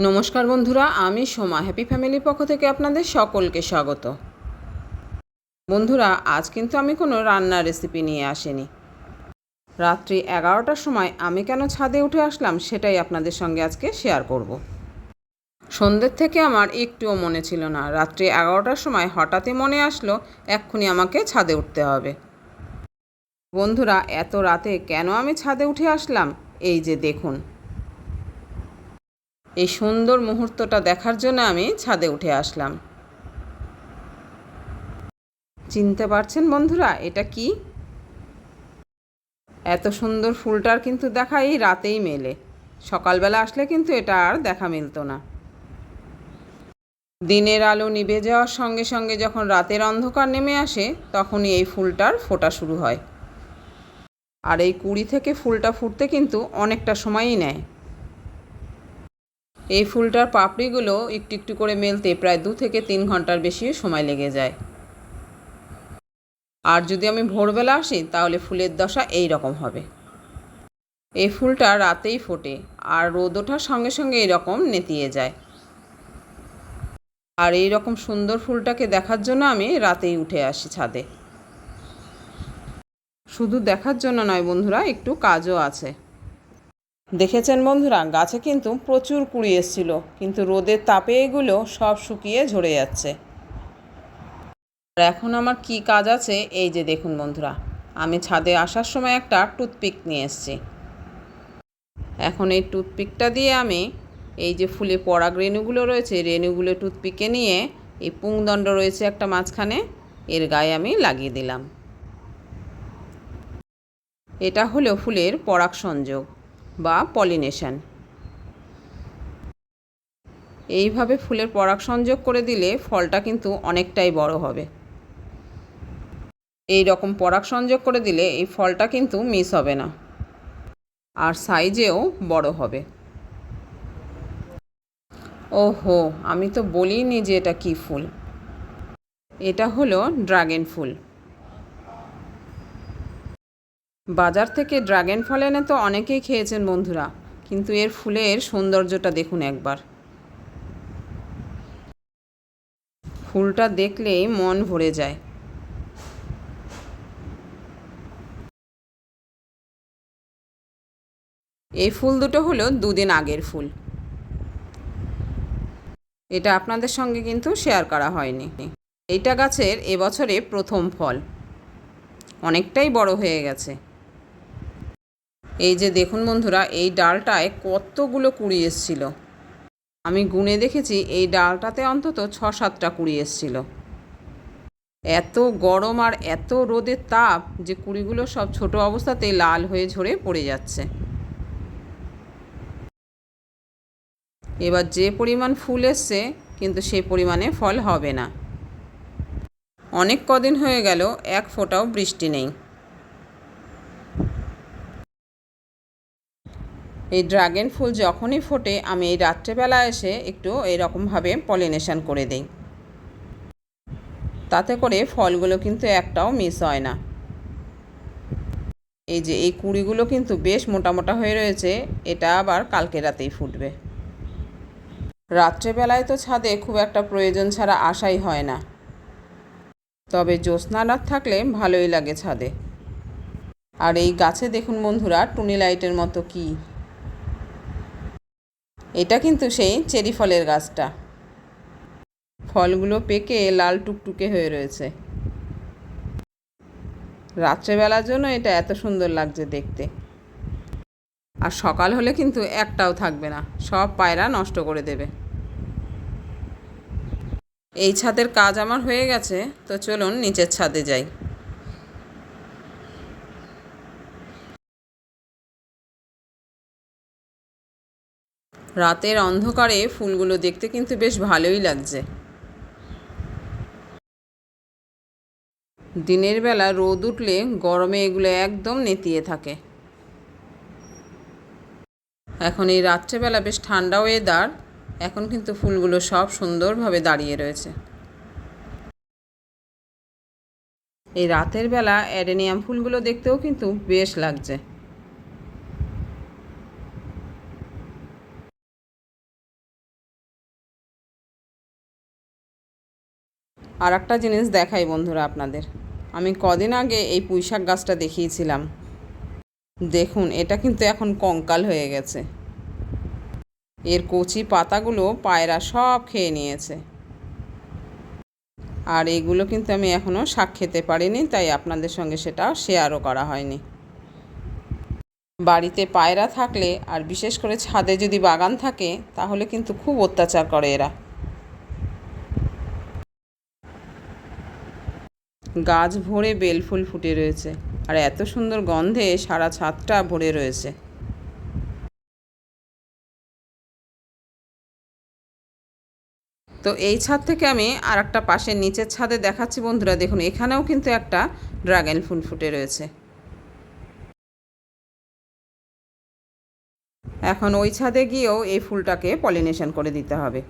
নমস্কার বন্ধুরা, আমি সোমা। হ্যাপি ফ্যামিলির পক্ষ থেকে আপনাদের সকলকে স্বাগত। বন্ধুরা, আজ কিন্তু আমি কোনো রান্নার রেসিপি নিয়ে আসিনি। রাত্রি এগারোটার সময় আমি কেন ছাদে উঠে আসলাম সেটাই আপনাদের সঙ্গে আজকে শেয়ার করব। সন্ধ্যের থেকে আমার একটুও মনে ছিল না। রাত্রি এগারোটার সময় হঠাৎই মনে আসলো, এক্ষুনি আমাকে ছাদে উঠতে হবে। বন্ধুরা, এত রাতে কেন আমি ছাদে উঠে আসলাম? এই যে দেখুন। এই সুন্দর মুহূর্তটা দেখার জন্য আমি ছাদে উঠে আসলাম। চিনতে পারছেন বন্ধুরা, এটা কি? এত সুন্দর ফুলটার কিন্তু দেখা এই রাতেই মেলে। সকালবেলা আসলে কিন্তু এটা আর দেখা মিলতো না। দিনের আলো নিভে যাওয়ার সঙ্গে সঙ্গে যখন রাতের অন্ধকার নেমে আসে, তখনই এই ফুলটার ফোটা শুরু হয়। আর এই কুড়ি থেকে ফুলটা ফুটতে কিন্তু অনেকটা সময়ই নেয়। এই ফুলটার পাপড়িগুলো একটু একটু করে মেলতে প্রায় দু থেকে তিন ঘণ্টার বেশি সময় লেগে যায়। আর যদি আমি ভোরবেলা আসি, তাহলে ফুলের দশা এই রকম হবে। এই ফুলটা রাতেই ফোটে আর রোদ ওঠার সঙ্গে সঙ্গে এরকম নেতিয়ে যায়। আর এই রকম সুন্দর ফুলটাকে দেখার জন্য আমি রাতেই উঠে আসি ছাদে। শুধু দেখার জন্য নয় বন্ধুরা, একটু কাজও আছে। দেখেছেন বন্ধুরা, গাছে কিন্তু প্রচুর কুড়ি এসছিল, কিন্তু রোদের তাপে এগুলো সব শুকিয়ে ঝরে যাচ্ছে। আর এখন আমার কি কাজ আছে, এই যে দেখুন বন্ধুরা, আমি ছাদে আসার সময় একটা টুথপিক নিয়ে এসেছি। এখন এই টুথপিকটা দিয়ে আমি এই যে ফুলে পরাগ রেণুগুলো রয়েছে, রেণুগুলো টুথপিকে নিয়ে এই পুংদণ্ড রয়েছে একটা মাঝখানে, এর গায়ে আমি লাগিয়ে দিলাম। এটা হলো ফুলের পরাগ সংযোগ বা পলিনেশন। এইভাবে ফুলের পরাগ সংযোগ করে দিলে ফলটা কিন্তু অনেকটাই বড় হবে। এই রকম পরাগ সংযোগ করে দিলে এই ফলটা কিন্তু মিস হবে না। আর সাইজেও বড় হবে। ওহো, আমি তো বলিনি যে এটা কি ফুল। এটা হলো ড্রাগন ফুল। বাজার থেকে ড্রাগন ফল এনে তো অনেকেই খেয়েছেন বন্ধুরা, কিন্তু এর ফুলের সৌন্দর্যটা দেখুন একবার। ফুলটা দেখলেই মন ভরে যায়। এই ফুল দুটো হলো দুদিন আগের ফুল। এটা আপনাদের সঙ্গে কিন্তু শেয়ার করা হয়নি। এইটা গাছের এবছরে প্রথম ফল। অনেকটাই বড় হয়ে গেছে। এই যে দেখুন বন্ধুরা, এই ডালটায় কতগুলো কুড়ি এসছিল। আমি গুনে দেখেছি, এই ডালটাতে অন্তত ছ সাতটা কুড়ি এসছিল। এত গরম আর এত রোদের তাপ যে কুড়িগুলো সব ছোট অবস্থাতেই লাল হয়ে ঝরে পড়ে যাচ্ছে। এবার যে পরিমাণ ফুল এসছে, কিন্তু সে পরিমাণে ফল হবে না। অনেক কদিন হয়ে গেল, এক ফোঁটাও বৃষ্টি নেই। এই ড্রাগন ফুল যখনই ফোটে, আমি এই রাত্রেবেলা এসে একটু এরকমভাবে পলিনেশন করে দিই। তাতে করে ফলগুলো কিন্তু একটাও মিস হয় না। এই যে এই কুড়িগুলো কিন্তু বেশ মোটা মোটা হয়ে রয়েছে, এটা আবার কালকে রাতেই ফুটবে। রাত্রেবেলায় তো ছাদে খুব একটা প্রয়োজন ছাড়া আসাই হয় না। তবে জ্যোৎস্না রাত থাকলে ভালোই লাগে ছাদে। আর এই গাছে দেখুন বন্ধুরা, টুনি লাইটের মতো কি। এটা কিন্তু সেই চেরি ফলের গাছটা। ফলগুলো পেকে লাল টুকটুকে হয়ে রয়েছে। রাত্রেবেলার জন্য এটা এত সুন্দর লাগছে দেখতে। আর সকাল হলে কিন্তু একটাও থাকবে না, সব পায়রা নষ্ট করে দেবে। এই ছাদের কাজ আমার হয়ে গেছে, তো চলুন নিচের ছাদে যাই। রাতের অন্ধকারে ফুলগুলো দেখতে কিন্তু বেশ ভালোই লাগছে। দিনের বেলা রোদ উঠলে গরমে এগুলো একদম নেতিয়ে থাকে। এখন এই রাত্রেবেলা বেশ ঠান্ডা ওয়েদার এখন কিন্তু ফুলগুলো সব সুন্দরভাবে দাঁড়িয়ে রয়েছে। এই রাতের বেলা অ্যাডেনিয়াম ফুলগুলো দেখতেও কিন্তু বেশ লাগছে। আর একটা জিনিস দেখাই বন্ধুরা আপনাদের। আমি কদিন আগে এই পুঁইশাক গাছটা দেখিয়েছিলাম। দেখুন, এটা কিন্তু এখন কঙ্কাল হয়ে গেছে। এর কচি পাতাগুলো পায়রা সব খেয়ে নিয়েছে। আর এগুলো কিন্তু আমি এখনও শাক খেতে পারিনি, তাই আপনাদের সঙ্গে সেটা শেয়ারও করা হয়নি। বাড়িতে পায়রা থাকলে আর বিশেষ করে ছাদে যদি বাগান থাকে, তাহলে কিন্তু খুব অত্যাচার করে এরা। গাছ ভরে বেলফুল ফুটে রয়েছে। আর এত সুন্দর গন্ধে সারা ছাদটা ভরে রয়েছে। তো এই ছাদ থেকে আমি আর একটা পাশের নিচের ছাদে দেখাচ্ছি বন্ধুরা। দেখুন, এখানেও কিন্তু একটা ড্রাগন ফুল ফুটে রয়েছে। এখন ওই ছাদে গিয়েও এই ফুলটাকে পলিনেশন করে দিতে হবে।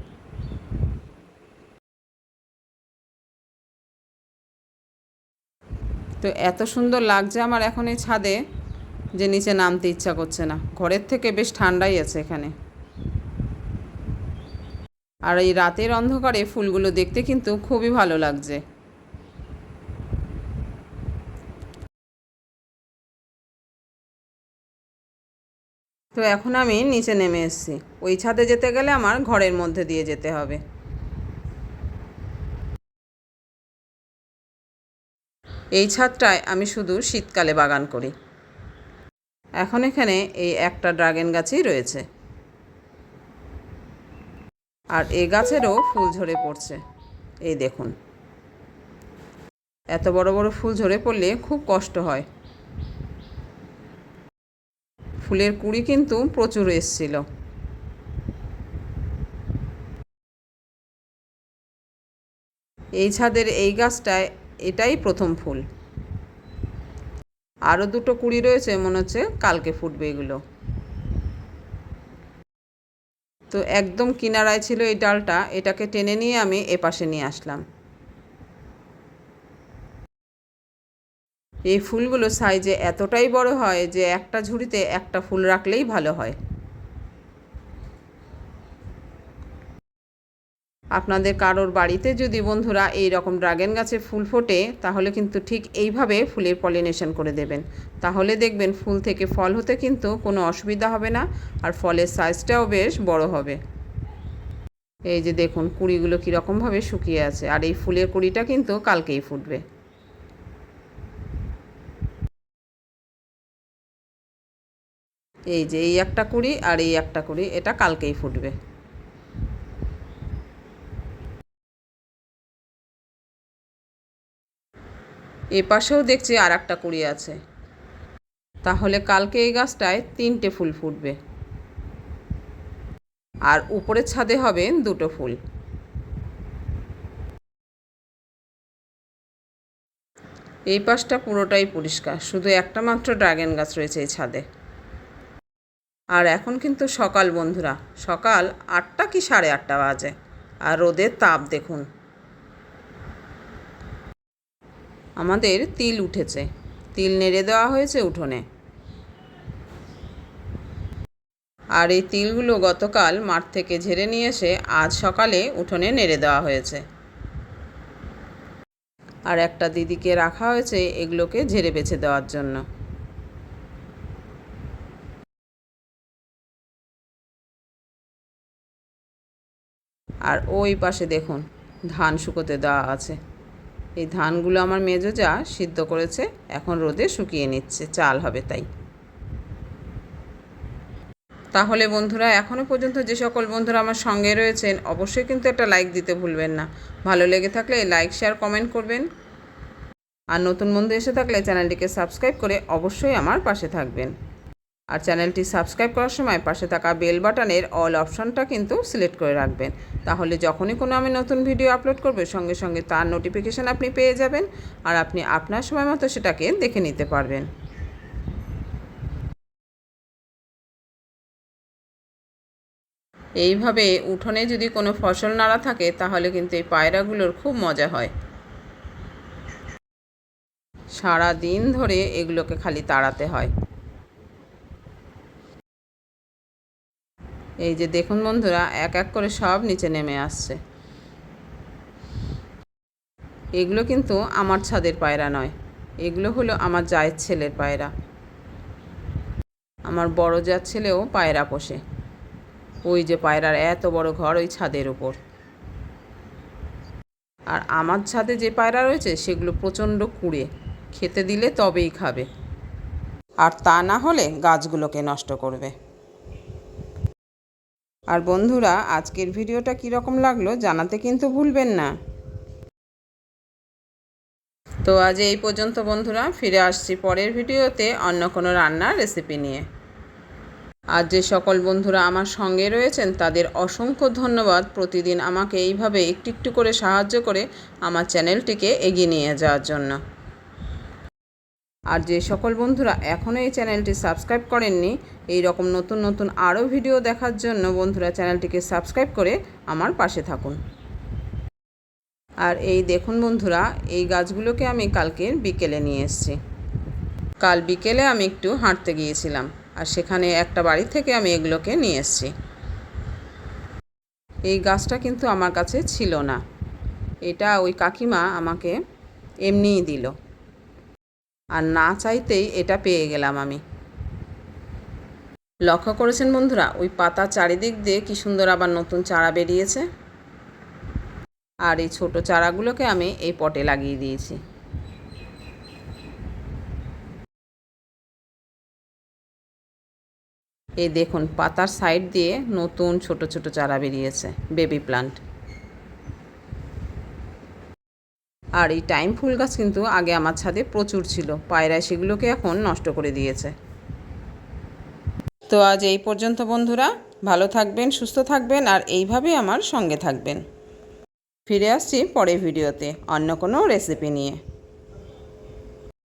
তো এত সুন্দর লাগছে আমার এখন এই ছাদে যে নিচে নামতে ইচ্ছা করছে না। ঘরের থেকে বেশ ঠান্ডাই আছে এখানে। আর এই রাতের অন্ধকারে ফুলগুলো দেখতে কিন্তু খুবই ভালো লাগছে। তো এখন আমি নিচে নেমে এসেছি। ওই ছাদে যেতে গেলে আমার ঘরের মধ্যে দিয়ে যেতে হবে। এই ছাদটায় আমি শুধু শীতকালে বাগান করি। এখন এখানে এই একটা ড্রাগন গাছই রয়েছে। আর এ গাছেরও ফুল ঝরে পড়ছে। এই দেখুন। এত বড় বড় ফুল ঝরে পড়লে খুব কষ্ট হয়। ফুলের কুড়ি কিন্তু প্রচুর এসছিল। এই ছাদের এই গাছটায় এটাই প্রথম ফুল। আরও দুটো কুড়ি রয়েছে, মনে হচ্ছে কালকে ফুটবে এগুলো। তো একদম কিনারায় ছিল এই ডালটা, এটাকে টেনে নিয়ে আমি এপাশে নিয়ে আসলাম। এই ফুলগুলো সাইজে এতটাই বড় হয় যে একটা ঝুড়িতে একটা ফুল রাখলেই ভালো হয়। আপনাদের কারোর বাড়িতে যদি বন্ধুরা এই রকম ড্রাগন গাছে ফুল ফোটে, তাহলে কিন্তু ঠিক এইভাবে ফুলের পলিনেশন করে দেবেন। তাহলে দেখবেন ফুল থেকে ফল হতে কিন্তু কোনো অসুবিধা হবে না, আর ফলের সাইজটাও বেশ বড় হবে। এই যে দেখুন, কুড়িগুলো কীরকমভাবে শুকিয়ে আছে, আর এই ফুলের কুড়িটা কিন্তু কালকেই ফুটবে। এই যে এই একটা কুড়ি আর এই একটা কুড়ি, এটা কালকেই ফুটবে। এ পাশেও দেখছি আর একটা কুড়ি আছে। তাহলে কালকে এই গাছটায় তিনটে ফুল ফুটবে। আর উপরের ছাদে হবে দুটো ফুল। এই পাশটা পুরোটাই পরিষ্কার, শুধু একটা মাত্র ড্রাগন গাছ রয়েছে এই ছাদে। আর এখন কিন্তু সকাল বন্ধুরা, সকাল আটটা কি সাড়ে আটটা বাজে। আর রোদের তাপ দেখুন। আমাদের তিল উঠেছে। তিল নেড়ে দেওয়া হয়েছে উঠোনে। আর এই তিলগুলো গতকাল মাঠ থেকে ঝেড়ে নিয়ে এসে আজ সকালে উঠোনে নেড়ে দেওয়া হয়েছে। আর একটা দিদিকে রাখা হয়েছে এগুলোকে ঝেড়ে বেছে দেওয়ার জন্য। আর ওই পাশে দেখুন, ধান শুকোতে দেওয়া আছে। এই ধানগুলো আমার মেজো যা সিদ্ধ করেছে, এখন রোদে শুকিয়ে নিচ্ছে, চাল হবে তাই। তাহলে বন্ধুরা এখনও পর্যন্ত যে সকল বন্ধুরা আমার সঙ্গে রয়েছেন, অবশ্যই কিন্তু একটা লাইক দিতে ভুলবেন না। ভালো লেগে থাকলে লাইক, শেয়ার, কমেন্ট করবেন। আর নতুন বন্ধু এসে থাকলে চ্যানেলটিকে সাবস্ক্রাইব করে অবশ্যই আমার পাশে থাকবেন। আর চ্যানেলটি সাবস্ক্রাইব করার সময় পাশে থাকা বেল বাটনের অল অপশানটা কিন্তু সিলেক্ট করে রাখবেন। তাহলে যখনই কোনো আমি নতুন ভিডিও আপলোড করবে, সঙ্গে সঙ্গে তার নোটিফিকেশান আপনি পেয়ে যাবেন আর আপনি আপনার সময় মতো সেটাকে দেখে নিতে পারবেন। এইভাবে উঠোনে যদি কোনো ফসল নাড়া থাকে, তাহলে কিন্তু এই পায়রাগুলোর খুব মজা হয়। সারা দিন ধরে এগুলোকে খালি তাড়াতে হয়। এই যে দেখুন বন্ধুরা, এক এক করে সব নিচে নেমে আসছে। এগুলো কিন্তু আমার ছাদের পায়রা নয়, এগুলো হলো আমার জায়ের ছেলের পায়রা। আমার বড় জাত ছেলেও পায়রা পোষে। ওই যে পায়রার এত বড় ঘর ওই ছাদের উপর। আর আমার ছাদে যে পায়রা রয়েছে, সেগুলো প্রচণ্ড কুড়ে। খেতে দিলে তবেই খাবে। আর তা না হলে গাছগুলোকে নষ্ট করবে। আর বন্ধুরা, আজকের ভিডিওটা কীরকম লাগল জানাতে কিন্তু ভুলবেন না। তো আজ এই পর্যন্ত বন্ধুরা, ফিরে আসছি পরের ভিডিওতে অন্য কোনো রান্নার রেসিপি নিয়ে। আর যে সকল বন্ধুরা আমার সঙ্গে রয়েছেন, তাদের অসংখ্য ধন্যবাদ। প্রতিদিন আমাকে এইভাবে একটু একটু করে সাহায্য করে আমার চ্যানেলটিকে এগিয়ে নিয়ে যাওয়ার জন্য। আর যে সকল বন্ধুরা এখনও এই চ্যানেলটি সাবস্ক্রাইব করেননি, এই রকম নতুন নতুন আরও ভিডিও দেখার জন্য বন্ধুরা চ্যানেলটিকে সাবস্ক্রাইব করে আমার পাশে থাকুন। আর এই দেখুন বন্ধুরা, এই গাছগুলোকে আমি কালকে বিকেলে নিয়ে এসেছি। কাল বিকেলে আমি একটু হাঁটতে গিয়েছিলাম আর সেখানে একটা বাড়ি থেকে আমি এগুলোকে নিয়ে এসেছি। এই গাছটা কিন্তু আমার কাছে ছিল না। এটা ওই কাকিমা আমাকে এমনিই দিল। আর না চাইতেই এটা পেয়ে গেলাম আমি। লক্ষ্য করেছেন বন্ধুরা, ওই পাতা চারিদিক দিয়ে কি সুন্দর আবার নতুন চারা বেরিয়েছে। আর এই ছোট চারাগুলোকে আমি এই পটে লাগিয়ে দিয়েছি। এই দেখুন, পাতার সাইড দিয়ে নতুন ছোট ছোট চারা বেরিয়েছে, বেবি প্লান্ট। আর এই টাইম ফুল গাছ কিন্তু আগে আমার ছাদে প্রচুর ছিল। পায়রা সেগুলোকে এখন নষ্ট করে দিয়েছে। তো আজ এই পর্যন্ত বন্ধুরা, ভালো থাকবেন, সুস্থ থাকবেন আর এইভাবে আমার সঙ্গে থাকবেন। ফিরে আসছি পরের ভিডিওতে, অন্য কোনো রেসিপি নিয়ে।